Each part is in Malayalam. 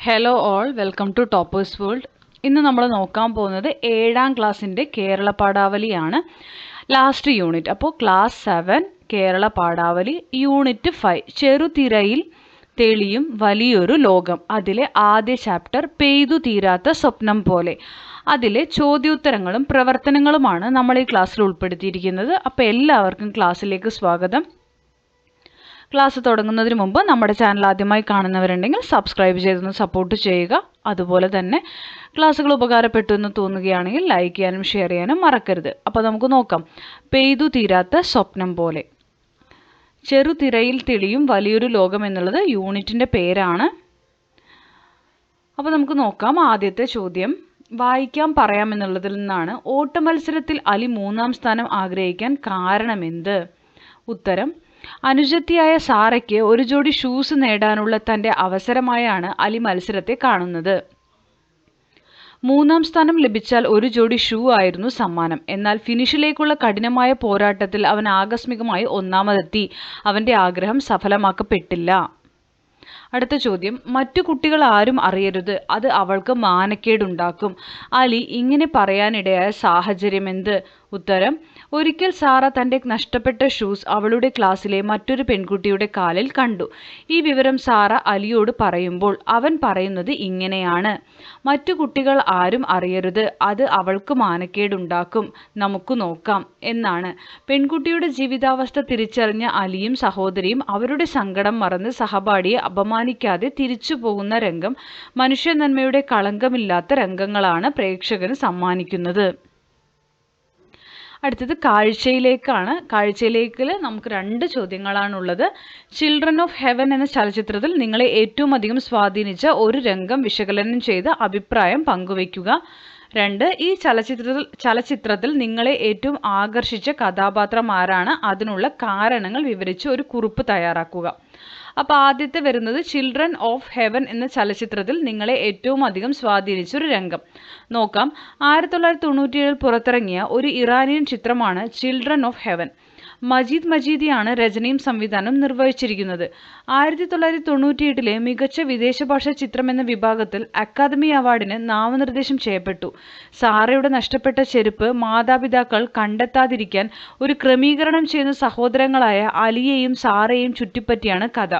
Hello all welcome to toppers world ഇന്ന് നമ്മൾ നോക്കാൻ പോകുന്നത് ഏഴാം ക്ലാസ്സിന്റെ കേരള പാഠാവലിയാണ്. ലാസ്റ്റ് യൂണിറ്റ് അപ്പോൾ class seven Kerala പാഠാവലി unit five ചെറുതിരയിൽ തെളിയും വലിയൊരു ലോകം. അതിലെ ആദ്യ ചാപ്റ്റർ പെയ്തു തീരാത്ത സ്വപ്നം പോലെ. അതിലെ ചോദ്യോത്തരങ്ങളും പ്രവർത്തനങ്ങളുമാണ് നമ്മൾ ഈ ക്ലാസ്സിൽ ഉൾപ്പെടുത്തിയിരിക്കുന്നത്. അപ്പോൾ എല്ലാവർക്കും ക്ലാസ്സിലേക്ക് സ്വാഗതം. ക്ലാസ് തുടങ്ങുന്നതിന് മുമ്പ് നമ്മുടെ ചാനൽ ആദ്യമായി കാണുന്നവരുണ്ടെങ്കിൽ സബ്സ്ക്രൈബ് ചെയ്തൊന്ന് സപ്പോർട്ട് ചെയ്യുക. അതുപോലെ തന്നെ ക്ലാസ്സുകൾ ഉപകാരപ്പെട്ടു എന്ന് തോന്നുകയാണെങ്കിൽ ലൈക്ക് ചെയ്യാനും ഷെയർ ചെയ്യാനും മറക്കരുത്. അപ്പോൾ നമുക്ക് നോക്കാം. പെയ്തു തീരാത്ത സ്വപ്നം പോലെ. ചെറുതിരയിൽ തെളിയും വലിയൊരു ലോകം എന്നുള്ളത് യൂണിറ്റിന്റെ പേരാണ്. അപ്പോൾ നമുക്ക് നോക്കാം ആദ്യത്തെ ചോദ്യം. വായിക്കാൻ പറയാമെന്നുള്ളതിൽ നിന്നാണ് ഓട്ട മത്സരത്തിൽ അലി മൂന്നാം സ്ഥാനം ആഗ്രഹിക്കാൻ കാരണമെന്ത്? ഉത്തരം അനുജത്തിയായ സാറയ്ക്ക് ഒരു ജോഡി ഷൂസ് നേടാനുള്ള തന്റെ അവസരമായാണ് അലി മത്സരത്തെ കാണുന്നത്. മൂന്നാം സ്ഥാനം ലഭിച്ചാൽ ഒരു ജോഡി ഷൂ ആയിരുന്നു സമ്മാനം. എന്നാൽ ഫിനിഷിലേക്കുള്ള കഠിനമായ പോരാട്ടത്തിൽ അവൻ ആകസ്മികമായി ഒന്നാമതെത്തി. അവന്റെ ആഗ്രഹം സഫലമാക്കപ്പെട്ടില്ല. അടുത്ത ചോദ്യം മറ്റു കുട്ടികൾ ആരും അറിയരുത് അത് അവൾക്ക് മാനക്കേടുണ്ടാക്കും. അലി ഇങ്ങനെ പറയാനിടയായ സാഹചര്യം എന്ത്? ഉത്തരം ഒരിക്കൽ സാറ തന്റെ നഷ്ടപ്പെട്ട ഷൂസ് അവളുടെ ക്ലാസ്സിലെ മറ്റൊരു പെൺകുട്ടിയുടെ കാലിൽ കണ്ടു. ഈ വിവരം സാറ അലിയോട് പറയുമ്പോൾ അവൻ പറയുന്നത് ഇങ്ങനെയാണ്. മറ്റു കുട്ടികൾ ആരും അറിയരുത് അത് അവൾക്ക് മാനക്കേടുണ്ടാക്കും നമുക്ക് നോക്കാം എന്നാണ്. പെൺകുട്ടിയുടെ ജീവിതാവസ്ഥ തിരിച്ചറിഞ്ഞ അലിയും സഹോദരിയും അവരുടെ സങ്കടം മറന്ന് സഹപാഠിയെ അപമാനിക്കാതെ തിരിച്ചു പോകുന്ന രംഗം മനുഷ്യ നന്മയുടെ കളങ്കമില്ലാത്ത രംഗങ്ങളാണ് പ്രേക്ഷകന് സമ്മാനിക്കുന്നത്. അടുത്തത് കാഴ്ചയിലേക്കാണ്. കാഴ്ചയിലേക്ക് നമുക്ക് രണ്ട് ചോദ്യങ്ങളാണുള്ളത്. ചിൽഡ്രൻ ഓഫ് ഹെവൻ എന്ന ചലച്ചിത്രത്തിൽ നിങ്ങളെ ഏറ്റവും അധികം സ്വാധീനിച്ച ഒരു രംഗം വിശകലനം ചെയ്ത് അഭിപ്രായം പങ്കുവയ്ക്കുക. രണ്ട് ഈ ചലച്ചിത്രത്തിൽ ചലച്ചിത്രത്തിൽ നിങ്ങളെ ഏറ്റവും ആകർഷിച്ച കഥാപാത്രം ആരാണ് അതിനുള്ള കാരണങ്ങൾ വിവരിച്ച് ഒരു കുറിപ്പ് തയ്യാറാക്കുക. അപ്പോൾ ആദ്യത്തെ വരുന്നത് ചിൽഡ്രൻ ഓഫ് ഹെവൻ എന്ന ചലച്ചിത്രത്തിൽ നിങ്ങളെ ഏറ്റവും അധികം സ്വാധീനിച്ച ഒരു രംഗം. നോക്കാം. ആയിരത്തി തൊള്ളായിരത്തി തൊണ്ണൂറ്റിയേഴിൽ പുറത്തിറങ്ങിയ ഒരു ഇറാനിയൻ ചിത്രമാണ് ചിൽഡ്രൻ ഓഫ് ഹെവൻ മജീദ് മജീദിയാണ് രചനയും സംവിധാനം നിർവഹിച്ചിരിക്കുന്നത്. ആയിരത്തി തൊള്ളായിരത്തി തൊണ്ണൂറ്റിയെട്ടിലെ മികച്ച വിദേശ ഭാഷ ചിത്രം എന്ന വിഭാഗത്തിൽ അക്കാദമി അവാർഡിന് നാമനിർദ്ദേശം ചെയ്യപ്പെട്ടു. സാറയുടെ നഷ്ടപ്പെട്ട ചെരുപ്പ് മാതാപിതാക്കൾ കണ്ടെത്താതിരിക്കാൻ ഒരു ക്രമീകരണം ചെയ്യുന്ന സഹോദരങ്ങളായ അലിയെയും സാറയെയും ചുറ്റിപ്പറ്റിയാണ് കഥ.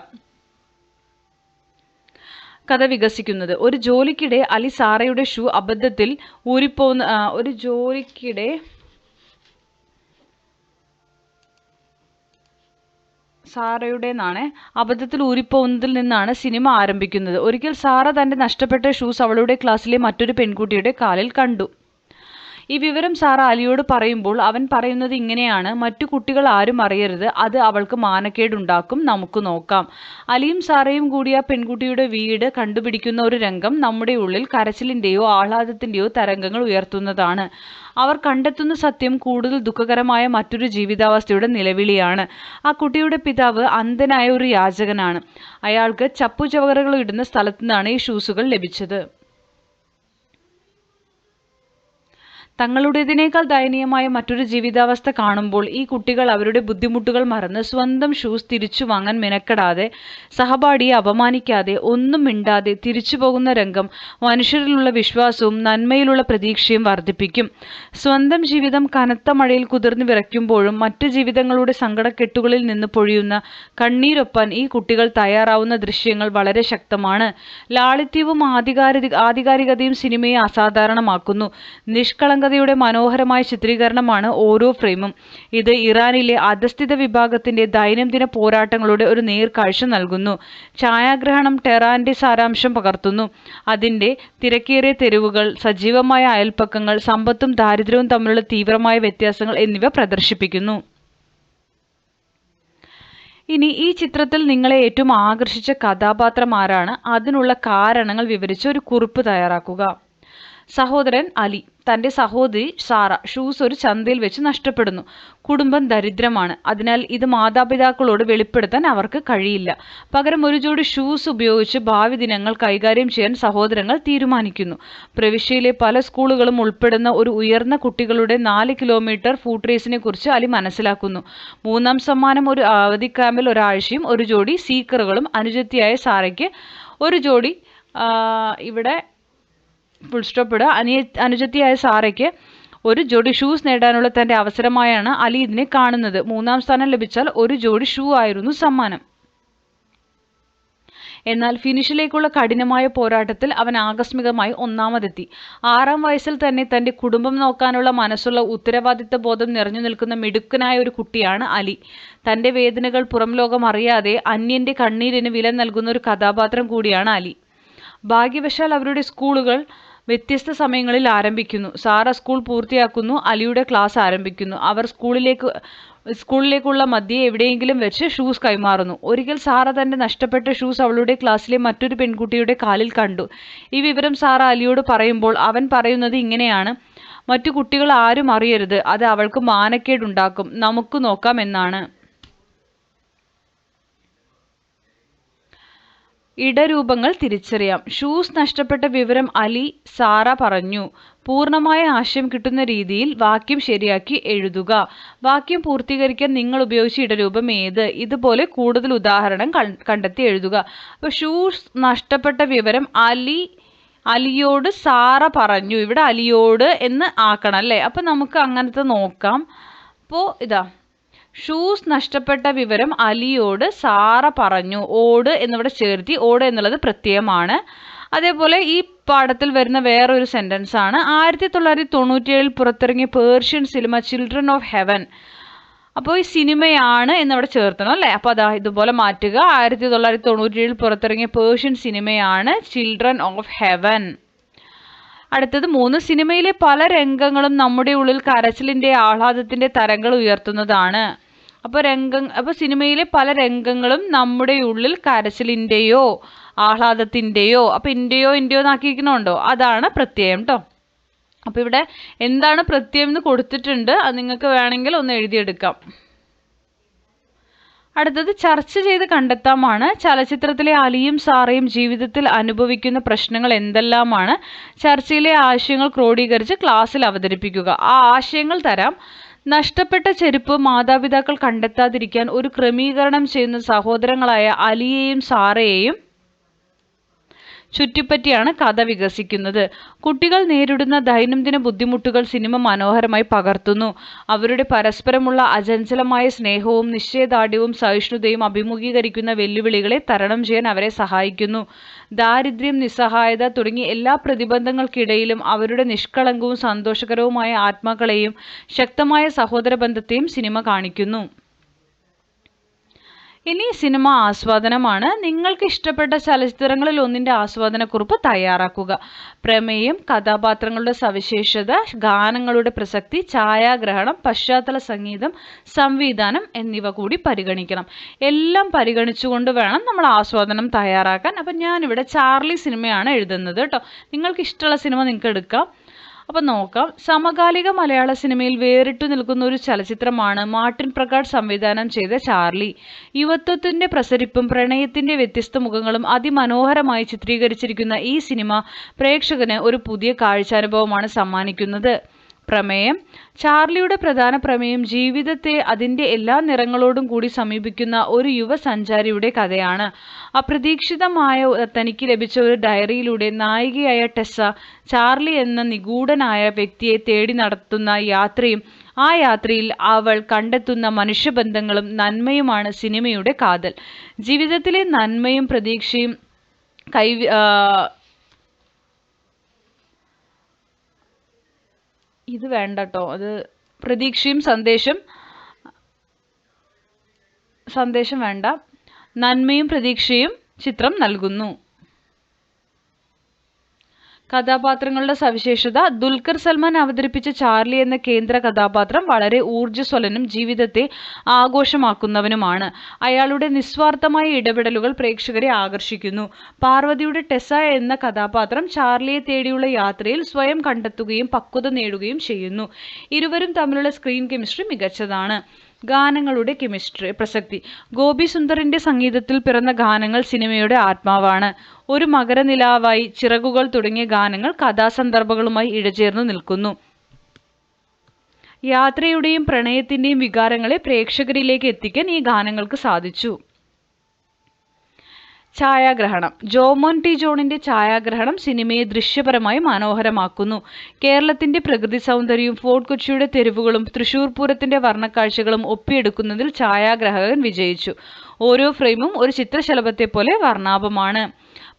കഥ വികസിക്കുന്നത്. ഒരു ജോലിക്കിടെ അലി സാറയുടെ ഷൂ അബദ്ധത്തിൽ ഊരിപ്പോകുന്ന ഒരു ജോലിക്കിടെ സാറയുടേന്നാണ് അബദ്ധത്തിൽ ഊരിപ്പോകുന്നതിൽ നിന്നാണ് സിനിമ ആരംഭിക്കുന്നത്. ഒരിക്കൽ സാറ തന്റെ നഷ്ടപ്പെട്ട ഷൂസ് അവളുടെ ക്ലാസ്സിലെ മറ്റൊരു പെൺകുട്ടിയുടെ കാലിൽ കണ്ടു. ഈ വിവരം സാറ അലിയോട് പറയുമ്പോൾ അവൻ പറയുന്നത് ഇങ്ങനെയാണ് മറ്റു കുട്ടികൾ ആരും അറിയരുത് അത് അവൾക്ക് മാനക്കേടുണ്ടാക്കും നമുക്ക് നോക്കാം. അലിയും സാറയും കൂടി ആ പെൺകുട്ടിയുടെ വീട് കണ്ടുപിടിക്കുന്ന ഒരു രംഗം നമ്മുടെ ഉള്ളിൽ കരച്ചിലിന്റെയോ ആഹ്ലാദത്തിന്റെയോ തരംഗങ്ങൾ ഉയർത്തുന്നതാണ്. അവർ കണ്ടെത്തുന്ന സത്യം കൂടുതൽ ദുഃഖകരമായ മറ്റൊരു ജീവിതാവസ്ഥയുടെ നിലവിളിയാണ്. ആ കുട്ടിയുടെ പിതാവ് അന്ധനായ ഒരു യാചകനാണ്. അയാൾക്ക് ചപ്പുചവറുകൾ ഇടുന്ന സ്ഥലത്തു നിന്നാണ് ഈ ഷൂസുകൾ ലഭിച്ചത്. തങ്ങളുടേതിനേക്കാൾ ദയനീയമായ മറ്റൊരു ജീവിതാവസ്ഥ കാണുമ്പോൾ ഈ കുട്ടികൾ അവരുടെ ബുദ്ധിമുട്ടുകൾ മറന്ന് സ്വന്തം ഷൂസ് തിരിച്ചു വാങ്ങാൻ മെനക്കെടാതെ സഹപാഠിയെ അപമാനിക്കാതെ ഒന്നും മിണ്ടാതെ തിരിച്ചു പോകുന്ന രംഗം മനുഷ്യരിലുള്ള വിശ്വാസവും നന്മയിലുള്ള പ്രതീക്ഷയും വർദ്ധിപ്പിക്കും. സ്വന്തം ജീവിതം കനത്ത മഴയിൽ കുതിർന്നു വിറയ്ക്കുമ്പോഴും മറ്റ് ജീവിതങ്ങളുടെ സങ്കടക്കെട്ടുകളിൽ നിന്ന് പൊഴിയുന്ന കണ്ണീരൊപ്പാൻ ഈ കുട്ടികൾ തയ്യാറാവുന്ന ദൃശ്യങ്ങൾ വളരെ ശക്തമാണ്. ലാളിത്യവും ആധികാരിക ആധികാരികതയും സിനിമയെ അസാധാരണമാക്കുന്നു. നിഷ്കളങ്ക കഥയുടെ മനോഹരമായ ചിത്രീകരണമാണ് ഓരോ ഫ്രെയിമും. ഇത് ഇറാനിലെ അധസ്ഥിത വിഭാഗത്തിന്റെ ദൈനംദിന പോരാട്ടങ്ങളുടെ ഒരു നേർക്കാഴ്ച നൽകുന്നു. ഛായാഗ്രഹണം ടെറാന്റെ സാരാംശം പകർത്തുന്നു. അതിന്റെ തിരക്കേറിയ തെരുവുകൾ സജീവമായ അയൽപ്പക്കങ്ങൾ സമ്പത്തും ദാരിദ്ര്യവും തമ്മിലുള്ള തീവ്രമായ വ്യത്യാസങ്ങൾ എന്നിവ പ്രദർശിപ്പിക്കുന്നു. ഇനി ഈ ചിത്രത്തിൽ നിങ്ങളെ ഏറ്റവും ആകർഷിച്ച കഥാപാത്രം ആരാണ്? അതിനുള്ള കാരണങ്ങൾ വിവരിച്ച് ഒരു കുറിപ്പ് തയ്യാറാക്കുക. സഹോദരൻ അലി. തന്റെ സഹോദരി സാറ ഷൂസ് ഒരു ചന്തയിൽ വെച്ച് നഷ്ടപ്പെടുന്നു. കുടുംബം ദരിദ്രമാണ്. അതിനാൽ ഇത് മാതാപിതാക്കളോട് വെളിപ്പെടുത്താൻ അവർക്ക് കഴിയില്ല. പകരം ഒരു ജോഡി ഷൂസ് ഉപയോഗിച്ച് ഭാവി ദിനങ്ങൾ കൈകാര്യം ചെയ്യാൻ സഹോദരങ്ങൾ തീരുമാനിക്കുന്നു. പ്രവിശ്യയിലെ പല സ്കൂളുകളും ഉൾപ്പെടുന്ന ഒരു ഉയർന്ന കുട്ടികളുടെ നാല് കിലോമീറ്റർ ഫൂട്ട് റേസിനെ കുറിച്ച് അലി മനസ്സിലാക്കുന്നു. മൂന്നാം സമ്മാനം ഒരു അവധി ക്യാമ്പിൽ ഒരാഴ്ചയും ഒരു ജോഡി സീക്കറുകളും അനുജത്തിയായ സാറയ്ക്ക് ഒരു ജോഡി ഇവിടെ ഫുൾ സ്റ്റോപ്പ് ഇടുക. അനിയ അനുജത്തിയായ സാറയ്ക്ക് ഒരു ജോഡി ഷൂസ് നേടാനുള്ള തന്റെ അവസരമായാണ് അലി ഇതിനെ കാണുന്നത്. മൂന്നാം സ്ഥാനം ലഭിച്ചാൽ ഒരു ജോഡി ഷൂ ആയിരുന്നു സമ്മാനം. എന്നാൽ ഫിനിഷിലേക്കുള്ള കഠിനമായ പോരാട്ടത്തിൽ അവൻ ആകസ്മികമായി ഒന്നാമതെത്തി. ആറാം വയസ്സിൽ തന്നെ തന്റെ കുടുംബം നോക്കാനുള്ള മനസ്സുള്ള ഉത്തരവാദിത്ത ബോധം നിറഞ്ഞു നിൽക്കുന്ന മിടുക്കനായ ഒരു കുട്ടിയാണ് അലി. തന്റെ വേദനകൾ പുറം ലോകം അറിയാതെ അന്യന്റെ കണ്ണീരിന് വില നൽകുന്ന ഒരു കഥാപാത്രം കൂടിയാണ് അലി. ഭാഗ്യവശാൽ അവരുടെ സ്കൂളുകൾ വ്യത്യസ്ത സമയങ്ങളിൽ ആരംഭിക്കുന്നു. സാറ സ്കൂൾ പൂർത്തിയാക്കുന്നു. അലിയുടെ ക്ലാസ് ആരംഭിക്കുന്നു. അവർ സ്കൂളിലേക്ക് സ്കൂളിലേക്കുള്ള മദ്യയെ എവിടെയെങ്കിലും വെച്ച് ഷൂസ് കൈമാറുന്നു. ഒരിക്കൽ സാറ തന്റെ നഷ്ടപ്പെട്ട ഷൂസ് അവളുടെ ക്ലാസ്സിലെ മറ്റൊരു പെൺകുട്ടിയുടെ കാലിൽ കണ്ടു. ഈ വിവരം സാറ അലിയോട് പറയുമ്പോൾ അവൻ പറയുന്നത് ഇങ്ങനെയാണ്. മറ്റു കുട്ടികൾ ആരും അറിയരുത്. അത് അവൾക്ക് മാനക്കേടുണ്ടാക്കും. നമുക്ക് നോക്കാം എന്നാണ്. ഇടരൂപങ്ങൾ തിരിച്ചറിയാം. ഷൂസ് നഷ്ടപ്പെട്ട വിവരം അലി സാറ പറഞ്ഞു. പൂർണമായ ആശയം കിട്ടുന്ന രീതിയിൽ വാക്യം ശരിയാക്കി എഴുതുക. വാക്യം പൂർത്തീകരിക്കാൻ നിങ്ങൾ ഉപയോഗിച്ച ഇടരൂപം ഏത്? ഇതുപോലെ കൂടുതൽ ഉദാഹരണം കണ്ടെത്തി എഴുതുക. അപ്പോൾ ഷൂസ് നഷ്ടപ്പെട്ട വിവരം അലി അലിയോട് സാറ പറഞ്ഞു. ഇവിടെ അലിയോട് എന്ന് ആക്കണം അല്ലേ? അപ്പോൾ നമുക്ക് അങ്ങനത്തെ നോക്കാം. അപ്പോൾ ഇതാ. ഷൂസ് നഷ്ടപ്പെട്ട വിവരം അലിയോട് സാറ പറഞ്ഞു. ഓട് എന്നിവിടെ ചേർത്തി. ഓട് എന്നുള്ളത് പ്രത്യയമാണ്. അതേപോലെ ഈ പാഠത്തിൽ വരുന്ന വേറൊരു സെന്റൻസ് ആണ്. ആയിരത്തി തൊള്ളായിരത്തി തൊണ്ണൂറ്റിയേഴിൽ പുറത്തിറങ്ങിയ Persian cinema children of heaven അപ്പോൾ ഈ സിനിമയാണ് എന്നവിടെ ചേർത്തണം അല്ലേ? അപ്പോൾ അതാ ഇതുപോലെ മാറ്റുക. ആയിരത്തി തൊള്ളായിരത്തി തൊണ്ണൂറ്റിയേഴിൽ പുറത്തിറങ്ങിയ പേർഷ്യൻ സിനിമയാണ് ചിൽഡ്രൻ ഓഫ് ഹെവൻ അടുത്തത് മൂന്ന്. സിനിമയിലെ പല രംഗങ്ങളും നമ്മുടെ ഉള്ളിൽ കരച്ചിലിന്റെ ആഹ്ലാദത്തിന്റെ തരങ്ങൾ ഉയർത്തുന്നതാണ്. അപ്പോൾ രംഗം അപ്പോൾ സിനിമയിലെ പല രംഗങ്ങളും നമ്മുടെ ഉള്ളിൽ കരച്ചിലിന്റെയോ ആഹ്ലാദത്തിന്റെയോ അപ്പോൾ ഇന്റെയോ ഇന്റെയോ എന്നാക്കിയിരിക്കണുണ്ടോ അതാണ് പ്രത്യയം കേട്ടോ അപ്പോൾ ഇവിടെ എന്താണ് പ്രത്യയം എന്ന് കൊടുത്തിട്ടുണ്ട്. അത് നിങ്ങൾക്ക് വേണമെങ്കിൽ ഒന്ന് എഴുതിയെടുക്കാം. അടുത്തത് ചർച്ച ചെയ്ത് കണ്ടെത്താമാണ്. ചലച്ചിത്രത്തിലെ അലിയും സാറയും ജീവിതത്തിൽ അനുഭവിക്കുന്ന പ്രശ്നങ്ങൾ എന്തെല്ലാമാണ്? ചർച്ചയിലെ ആശയങ്ങൾ ക്രോഡീകരിച്ച് ക്ലാസ്സിൽ അവതരിപ്പിക്കുക. ആ ആശയങ്ങൾ തരാം. നഷ്ടപ്പെട്ട ചെരുപ്പ് മാതാപിതാക്കൾ കണ്ടെത്താതിരിക്കാൻ ഒരു ക്രമീകരണം ചെയ്യുന്ന സഹോദരങ്ങളായ അലിയെയും സാറയെയും ചുറ്റിപ്പറ്റിയാണ് കഥ വികസിക്കുന്നത്. കുട്ടികൾ നേരിടുന്ന ദൈനംദിന ബുദ്ധിമുട്ടുകൾ സിനിമ മനോഹരമായി പകർത്തുന്നു. അവരുടെ പരസ്പരമുള്ള അചഞ്ചലമായ സ്നേഹവും നിശ്ചയദാർഢ്യവും സഹിഷ്ണുതയും അഭിമുഖീകരിക്കുന്ന വെല്ലുവിളികളെ തരണം ചെയ്യാൻ അവരെ സഹായിക്കുന്നു. ദാരിദ്ര്യം നിസ്സഹായത തുടങ്ങി എല്ലാ പ്രതിബന്ധങ്ങൾക്കിടയിലും അവരുടെ നിഷ്കളങ്കവും സന്തോഷകരവുമായ ആത്മാക്കളെയും ശക്തമായ സഹോദര ബന്ധത്തെയും സിനിമ കാണിക്കുന്നു. ഇനി സിനിമ ആസ്വാദനമാണ്. നിങ്ങൾക്ക് ഇഷ്ടപ്പെട്ട ചലച്ചിത്രങ്ങളിൽ ഒന്നിന്റെ ആസ്വാദനക്കുറിപ്പ് തയ്യാറാക്കുക. പ്രമേയം കഥാപാത്രങ്ങളുടെ സവിശേഷത ഗാനങ്ങളുടെ പ്രസക്തി ഛായാഗ്രഹണം പശ്ചാത്തല സംഗീതം സംവിധാനം എന്നിവ കൂടി പരിഗണിക്കണം. എല്ലാം പരിഗണിച്ചുകൊണ്ട് വേണം നമ്മൾ ആസ്വാദനം തയ്യാറാക്കാൻ. അപ്പം ഞാനിവിടെ ചാർലി സിനിമയാണ് എഴുതുന്നത് കേട്ടോ. നിങ്ങൾക്ക് ഇഷ്ടമുള്ള സിനിമ നിങ്ങൾക്ക് എടുക്കാം. അപ്പം നോക്കാം. സമകാലിക മലയാള സിനിമയിൽ വേറിട്ടു നിൽക്കുന്ന ഒരു ചലച്ചിത്രമാണ് മാർട്ടിൻ പ്രകാട് സംവിധാനം ചെയ്ത ചാർലി. യുവത്വത്തിന്റെ പ്രസരിപ്പും പ്രണയത്തിന്റെ വ്യത്യസ്ത മുഖങ്ങളും അതിമനോഹരമായി ചിത്രീകരിച്ചിരിക്കുന്ന ഈ സിനിമ പ്രേക്ഷകന് ഒരു പുതിയ കാഴ്ചാനുഭവമാണ് സമ്മാനിക്കുന്നത്. പ്രമേയം. ചാർലിയുടെ പ്രധാന പ്രമേയം ജീവിതത്തെ അതിന്റെ എല്ലാ നിറങ്ങളോടും കൂടി സമീപിക്കുന്ന ഒരു യുവ സഞ്ചാരിയുടെ കഥയാണ്. അപ്രതീക്ഷിതമായ തനിക്ക് ലഭിച്ച ഒരു ഡയറിയിലൂടെ നായികയായ ടെസ്സ ചാർലി എന്ന നിഗൂഢനായ വ്യക്തിയെ തേടി നടത്തുന്ന യാത്രയും ആ യാത്രയിൽ അവൾ കണ്ടെത്തുന്ന മനുഷ്യബന്ധങ്ങളും നന്മയുമാണ് സിനിമയുടെ കാതൽ. ജീവിതത്തിലെ നന്മയും പ്രതീക്ഷയും കൈ ഇത് വേണ്ട കേട്ടോ അത് പ്രതീക്ഷയും സന്ദേശം സന്ദേശം വേണ്ട. നന്മയും പ്രതീക്ഷയും ചിത്രം നൽകുന്നു. കഥാപാത്രങ്ങളുടെ സവിശേഷത ദുൽഖർ സൽമാൻ അവതരിപ്പിച്ച ചാർലി എന്ന കേന്ദ്ര കഥാപാത്രം വളരെ ഊർജസ്വലനും ജീവിതത്തെ ആഘോഷമാക്കുന്നവനുമാണ്. അയാളുടെ നിസ്വാർത്ഥമായ ഇടപെടലുകൾ പ്രേക്ഷകരെ ആകർഷിക്കുന്നു. പാർവതിയുടെ ടെസ എന്ന കഥാപാത്രം ചാർലിയെ തേടിയുള്ള യാത്രയിൽ സ്വയം കണ്ടെത്തുകയും പക്വത നേടുകയും ചെയ്യുന്നു. ഇരുവരും തമ്മിലുള്ള സ്ക്രീൻ കെമിസ്ട്രി മികച്ചതാണ്. ഗാനങ്ങളുടെ കെമിസ്ട്രി പ്രസക്തി. ഗോപി സുന്ദറിന്റെ സംഗീതത്തിൽ പിറന്ന ഗാനങ്ങൾ സിനിമയുടെ ആത്മാവാണ്. ഒരു മകരനിലാവായി ചിറകുകൾ തുടങ്ങിയ ഗാനങ്ങൾ കഥാസന്ദർഭങ്ങളുമായി ഇഴചേർന്നു നിൽക്കുന്നു. യാത്രയുടെയും പ്രണയത്തിന്റെയും വികാരങ്ങളെ പ്രേക്ഷകരിലേക്ക് എത്തിക്കാൻ ഈ ഗാനങ്ങൾക്ക് സാധിച്ചു. ഛായാഗ്രഹണം. ജോമോൻ ടി. ജോണിന്റെ ഛായാഗ്രഹണം സിനിമയെ ദൃശ്യപരമായി മനോഹരമാക്കുന്നു. കേരളത്തിന്റെ പ്രകൃതി സൗന്ദര്യവും ഫോർട്ട് കൊച്ചിയുടെ തെരുവുകളും തൃശൂർ പൂരത്തിന്റെ വർണക്കാഴ്ചകളും ഒപ്പിയെടുക്കുന്നതിൽ ഛായാഗ്രാഹകൻ വിജയിച്ചു. ഓരോ ഫ്രെയിമും ഒരു ചിത്രശലഭത്തെ പോലെ വർണാഭമാണ്.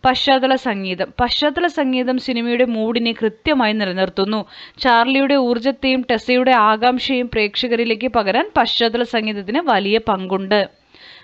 പശ്ചാത്തല സംഗീതം. പശ്ചാത്തല സംഗീതം സിനിമയുടെ മൂഡിനെ കൃത്യമായി നിലനിർത്തുന്നു. ചാർലിയുടെ ഊർജത്തെയും ടെസയുടെ ആകാംക്ഷയും പ്രേക്ഷകരിലേക്ക് പകരാൻ പശ്ചാത്തല സംഗീതത്തിന് വലിയ പങ്കുണ്ട്.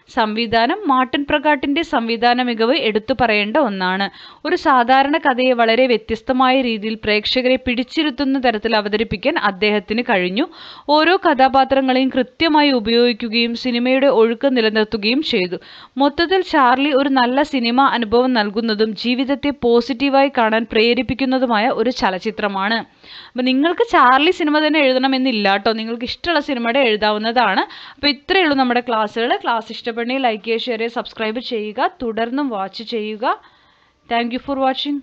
സംവിധാനം മാർട്ടിൻ പ്രകാട്ടിന്റെ സംവിധാന മികവ് എടുത്തു പറയേണ്ട ഒന്നാണ്. ഒരു സാധാരണ കഥയെ വളരെ വ്യത്യസ്തമായ രീതിയിൽ പ്രേക്ഷകരെ പിടിച്ചിരുത്തുന്ന തരത്തിൽ അവതരിപ്പിക്കാൻ അദ്ദേഹത്തിന് കഴിഞ്ഞു. ഓരോ കഥാപാത്രങ്ങളെയും കൃത്യമായി ഉപയോഗിക്കുകയും സിനിമയുടെ ഒഴുക്ക് നിലനിർത്തുകയും ചെയ്തു. മൊത്തത്തിൽ ചാർലി ഒരു നല്ല സിനിമ അനുഭവം നൽകുന്നതും ജീവിതത്തെ പോസിറ്റീവായി കാണാൻ പ്രേരിപ്പിക്കുന്നതുമായ ഒരു ചലച്ചിത്രമാണ്. അപ്പം നിങ്ങൾക്ക് ചാർലി സിനിമ തന്നെ എഴുതണമെന്നില്ല കേട്ടോ. നിങ്ങൾക്ക് ഇഷ്ടമുള്ള സിനിമയുടെ എഴുതാവുന്നതാണ്. അപ്പോൾ ഇത്രയേ ഉള്ളൂ നമ്മുടെ ക്ലാസ്സുകൾ ക്ലാസ് ഇഷ്ടപ്പെടണമെങ്കിൽ ലൈക്ക് ചെയ്യുക ഷെയർ ചെയ്യുക. സബ്സ്ക്രൈബ് ചെയ്യുക തുടർന്നും വാച്ച് ചെയ്യുക. Thank you for watching